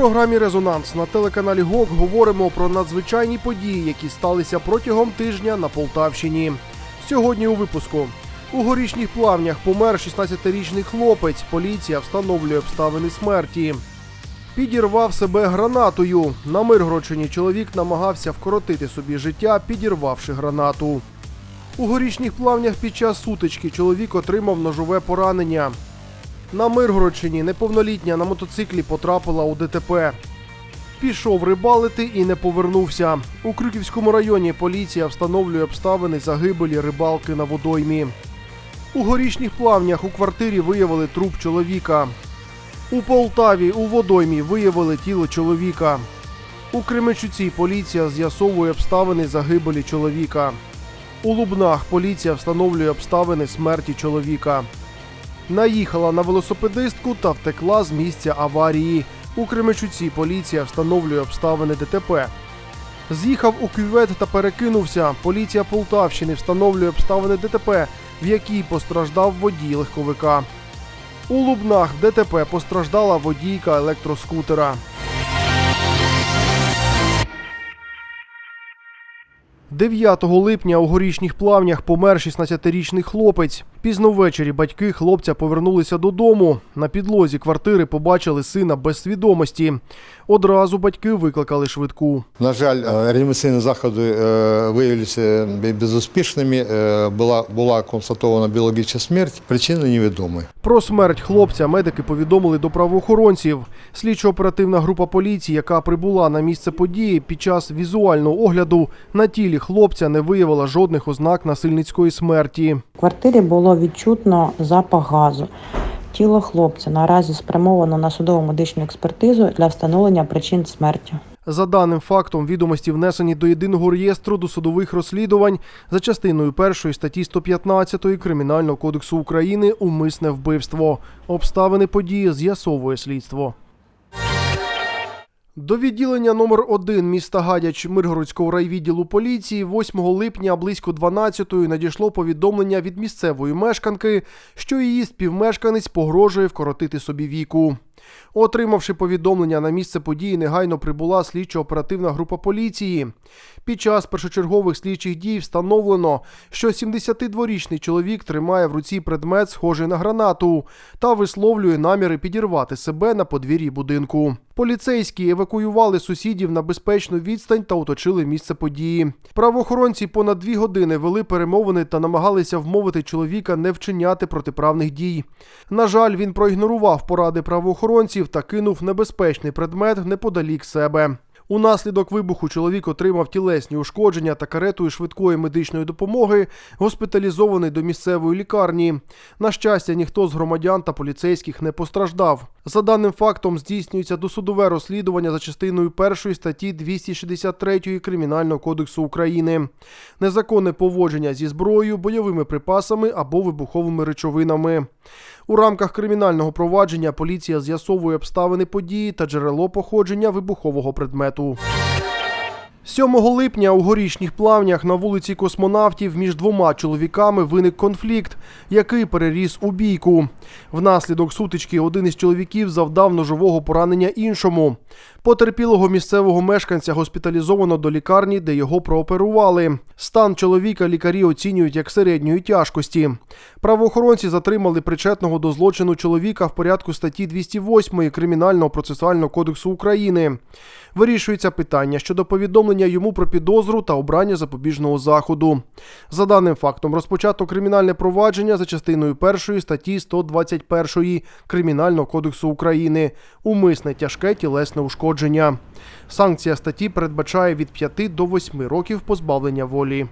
програмі Резонанс на телеканалі ГОК говоримо про надзвичайні події, які сталися протягом тижня на Полтавщині. Сьогодні у випуску у горішніх плавнях помер 16-річний хлопець. Поліція встановлює обставини смерті. Підірвав себе гранатою. На Миргородщині чоловік намагався вкоротити собі життя, підірвавши гранату. У горішніх плавнях під час сутички чоловік отримав ножове поранення. На Миргородщині неповнолітня на мотоциклі потрапила у ДТП. Пішов рибалити і не повернувся. У Крюківському районі поліція встановлює обставини загибелі рибалки на водоймі. У горішніх плавнях у квартирі виявили труп чоловіка. У Полтаві у водоймі виявили тіло чоловіка. У Кременчуці поліція з'ясовує обставини загибелі чоловіка. У Лубнах поліція встановлює обставини смерті чоловіка. Наїхала на велосипедистку та втекла з місця аварії. У Кременчуці поліція встановлює обставини ДТП. З'їхав у кювет та перекинувся. Поліція Полтавщини встановлює обставини ДТП, в якій постраждав водій легковика. У Лубнах ДТП постраждала водійка електроскутера. 9 липня у горішніх плавнях помер 16-річний хлопець. Пізно ввечері батьки хлопця повернулися додому. На підлозі квартири побачили сина без свідомості. Одразу батьки викликали швидку. На жаль, е, реанімаційні заходи е, виявилися безуспішними. Е, Була, була констатована біологічна смерть, причини невідомі. Про смерть хлопця медики повідомили до правоохоронців. Слідчо-оперативна група поліції, яка прибула на місце події під час візуального огляду, на тілі хлопця не виявила жодних ознак насильницької смерті. В квартирі було відчутно запах газу. Тіло хлопця наразі спрямовано на судово медичну експертизу для встановлення причин смерті. За даним фактом, відомості внесені до єдиного реєстру досудових розслідувань за частиною першої статті 115 Кримінального кодексу України умисне вбивство. Обставини події з'ясовує слідство. До відділення номер 1 міста Гадяч Миргородського райвідділу поліції 8 липня близько 12-ї надійшло повідомлення від місцевої мешканки, що її співмешканець погрожує вкоротити собі віку. Отримавши повідомлення на місце події, негайно прибула слідчо-оперативна група поліції. Під час першочергових слідчих дій встановлено, що 72-річний чоловік тримає в руці предмет, схожий на гранату, та висловлює наміри підірвати себе на подвір'ї будинку. Поліцейські евакуювали сусідів на безпечну відстань та оточили місце події. Правоохоронці понад дві години вели перемовини та намагалися вмовити чоловіка не вчиняти протиправних дій. На жаль, він проігнорував поради правоохоронців та кинув небезпечний предмет неподалік себе. Унаслідок вибуху чоловік отримав тілесні ушкодження та каретою швидкої медичної допомоги госпіталізований до місцевої лікарні. На щастя, ніхто з громадян та поліцейських не постраждав. За даним фактом здійснюється досудове розслідування за частиною першої статті 263 Кримінального кодексу України. Незаконне поводження зі зброєю, бойовими припасами або вибуховими речовинами. У рамках кримінального провадження поліція з'ясовує обставини події та джерело походження вибухового предмету. 7 липня у горішніх плавнях на вулиці космонавтів між двома чоловіками виник конфлікт, який переріс у бійку. Внаслідок сутички один із чоловіків завдав ножового поранення іншому. Потерпілого місцевого мешканця госпіталізовано до лікарні, де його прооперували. Стан чоловіка лікарі оцінюють як середньої тяжкості. Правоохоронці затримали причетного до злочину чоловіка в порядку статті 208 Кримінального процесуального кодексу України. Вирішується питання щодо повідомлення йому про підозру та обрання запобіжного заходу. За даним фактом, розпочато кримінальне провадження за частиною першої статті 121 Кримінального кодексу України умисне тяжке тілесне ушкодження. Санкція статті передбачає від 5 до 8 років позбавлення волі.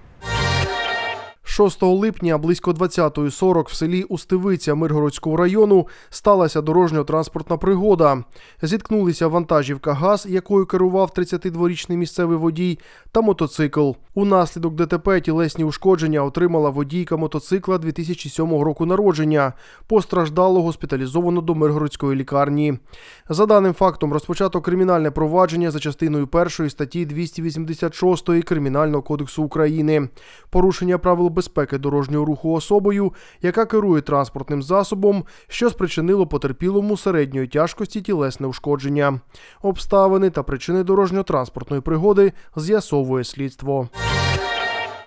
6 липня близько 20.40 в селі Устивиця Миргородського району сталася дорожньо-транспортна пригода. Зіткнулися вантажівка ГАЗ, якою керував 32-річний місцевий водій, та мотоцикл. Унаслідок ДТП тілесні ушкодження отримала водійка мотоцикла 2007 року народження. Постраждало госпіталізовано до Миргородської лікарні. За даним фактом розпочато кримінальне провадження за частиною першої статті 286 Кримінального кодексу України. Порушення правил безпеки дорожнього руху особою, яка керує транспортним засобом, що спричинило потерпілому середньої тяжкості тілесне ушкодження. Обставини та причини дорожньо-транспортної пригоди з'ясовує слідство.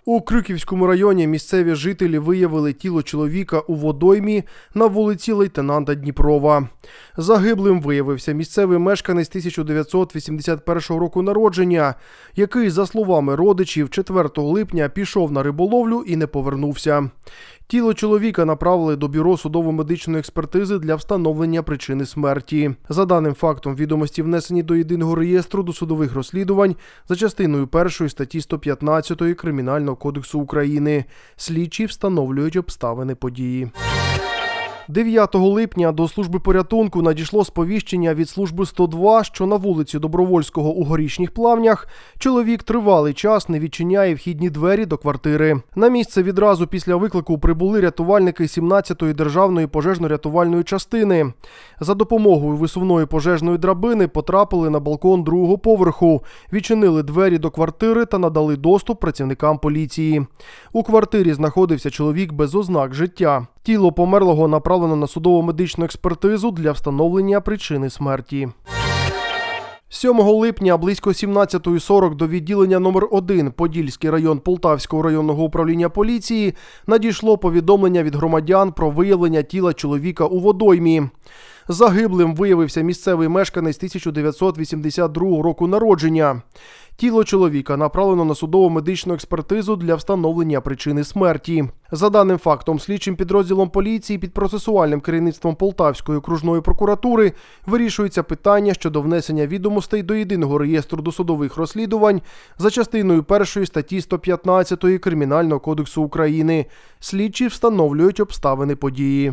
У Крюківському районі місцеві жителі виявили тіло чоловіка у водоймі на вулиці лейтенанта Дніпрова. Загиблим виявився місцевий мешканець 1981 року народження, який, за словами родичів, 4 липня пішов на риболовлю і не повернувся. Тіло чоловіка направили до бюро судово-медичної експертизи для встановлення причини смерті. За даним фактом, відомості внесені до єдиного реєстру досудових розслідувань за частиною 1 статті 115 Кримінального кодексу України. Слідчі встановлюють обставини події. 9 липня до служби порятунку надійшло сповіщення від служби 102, що на вулиці Добровольського у горішніх плавнях чоловік тривалий час не відчиняє вхідні двері до квартири. На місце відразу після виклику прибули рятувальники 17-ї державної пожежно-рятувальної частини. За допомогою висувної пожежної драбини потрапили на балкон другого поверху, відчинили двері до квартири та надали доступ працівникам поліції. У квартирі знаходився чоловік без ознак життя. Тіло померлого направлено на судово-медичну експертизу для встановлення причини смерті. 7 липня близько 17.40 до відділення номер 1 Подільський район Полтавського районного управління поліції надійшло повідомлення від громадян про виявлення тіла чоловіка у водоймі. Загиблим виявився місцевий мешканець 1982 року народження. Тіло чоловіка направлено на судово медичну експертизу для встановлення причини смерті. За даним фактом, слідчим підрозділом поліції під процесуальним керівництвом Полтавської окружної прокуратури вирішується питання щодо внесення відомостей до єдиного реєстру досудових розслідувань за частиною першої статті 115 Кримінального кодексу України. Слідчі встановлюють обставини події.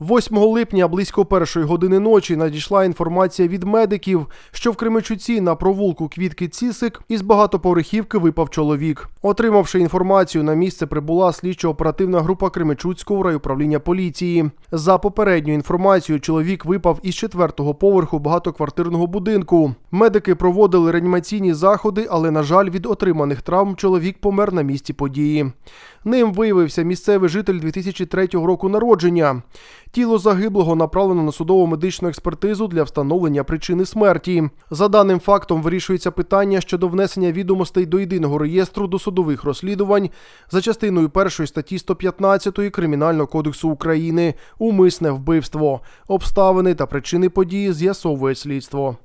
8 липня близько першої години ночі надійшла інформація від медиків, що в Кременчуці на провулку Квітки Цісик із багатоповерхівки випав чоловік. Отримавши інформацію, на місце прибула слідчо-оперативна група Кременчуцького райуправління поліції. За попередньою інформацією, чоловік випав із четвертого поверху багатоквартирного будинку. Медики проводили реанімаційні заходи, але, на жаль, від отриманих травм чоловік помер на місці події. Ним виявився місцевий житель 2003 року народження. Тіло загиблого направлено на судово медичну експертизу для встановлення причини смерті. За даним фактом вирішується питання щодо внесення відомостей до єдиного реєстру досудових розслідувань за частиною першої статті 115 Кримінального кодексу України умисне вбивство. Обставини та причини події з'ясовує слідство.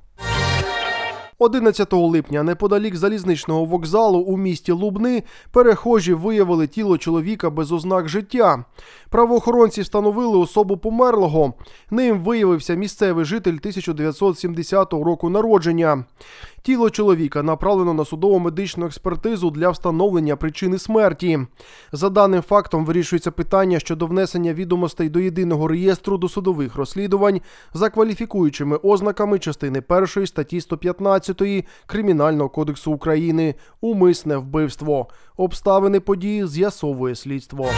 11 липня неподалік залізничного вокзалу у місті Лубни перехожі виявили тіло чоловіка без ознак життя. Правоохоронці встановили особу померлого. Ним виявився місцевий житель 1970 року народження. Тіло чоловіка направлено на судово-медичну експертизу для встановлення причини смерті. За даним фактом вирішується питання щодо внесення відомостей до єдиного реєстру досудових розслідувань за кваліфікуючими ознаками частини 1 статті 115 Кримінального кодексу України умисне вбивство. Обставини події з'ясовує слідство.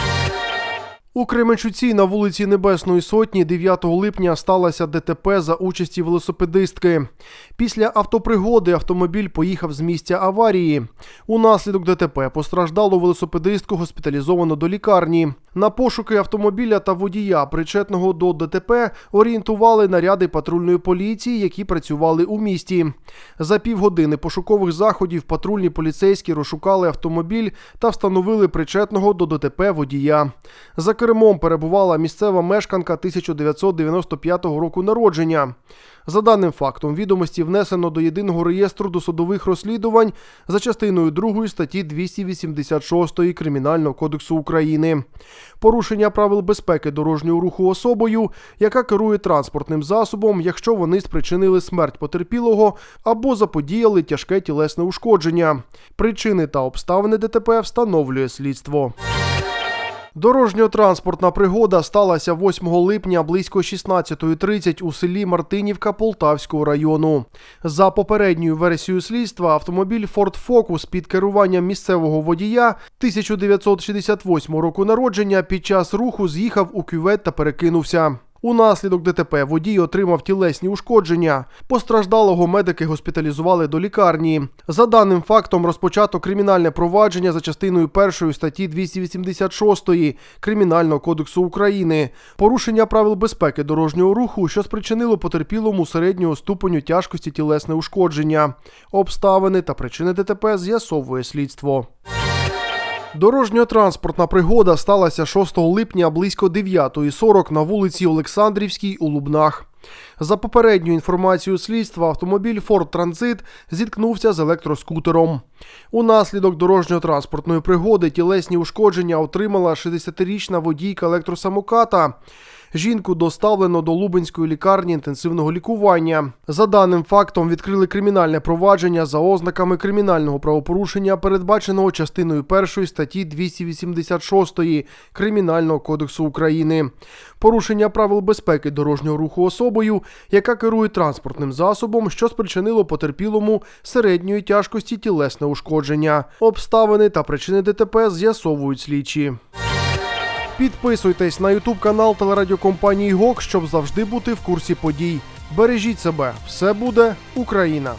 У Кременчуці на вулиці Небесної Сотні 9 липня сталося ДТП за участі велосипедистки. Після автопригоди автомобіль поїхав з місця аварії. Унаслідок ДТП постраждалу велосипедистку госпіталізовано до лікарні. На пошуки автомобіля та водія, причетного до ДТП, орієнтували наряди патрульної поліції, які працювали у місті. За півгодини пошукових заходів патрульні поліцейські розшукали автомобіль та встановили причетного до ДТП водія. За кермом перебувала місцева мешканка 1995 року народження. За даним фактом, відомості внесено до єдиного реєстру досудових розслідувань за частиною 2 статті 286 Кримінального кодексу України. Порушення правил безпеки дорожнього руху особою, яка керує транспортним засобом, якщо вони спричинили смерть потерпілого або заподіяли тяжке тілесне ушкодження. Причини та обставини ДТП встановлює слідство. Дорожньо-транспортна пригода сталася 8 липня близько 16.30 у селі Мартинівка Полтавського району. За попередньою версією слідства, автомобіль Ford Focus під керуванням місцевого водія 1968 року народження під час руху з'їхав у кювет та перекинувся. Унаслідок ДТП водій отримав тілесні ушкодження. Постраждалого медики госпіталізували до лікарні. За даним фактом розпочато кримінальне провадження за частиною першої статті 286 Кримінального кодексу України. Порушення правил безпеки дорожнього руху, що спричинило потерпілому середнього ступеню тяжкості тілесне ушкодження. Обставини та причини ДТП з'ясовує слідство. Дорожньо-транспортна пригода сталася 6 липня близько 9.40 на вулиці Олександрівській у Лубнах. За попередньою інформацією слідства, автомобіль Ford Transit зіткнувся з електроскутером. Унаслідок дорожньо-транспортної пригоди тілесні ушкодження отримала 60-річна водійка електросамоката. Жінку доставлено до Лубенської лікарні інтенсивного лікування. За даним фактом відкрили кримінальне провадження за ознаками кримінального правопорушення, передбаченого частиною 1 статті 286 Кримінального кодексу України. Порушення правил безпеки дорожнього руху особою, яка керує транспортним засобом, що спричинило потерпілому середньої тяжкості тілесне ушкодження. Обставини та причини ДТП з'ясовують слідчі. Підписуйтесь на Ютуб канал телерадіокомпанії ГОК, щоб завжди бути в курсі подій. Бережіть себе, все буде Україна!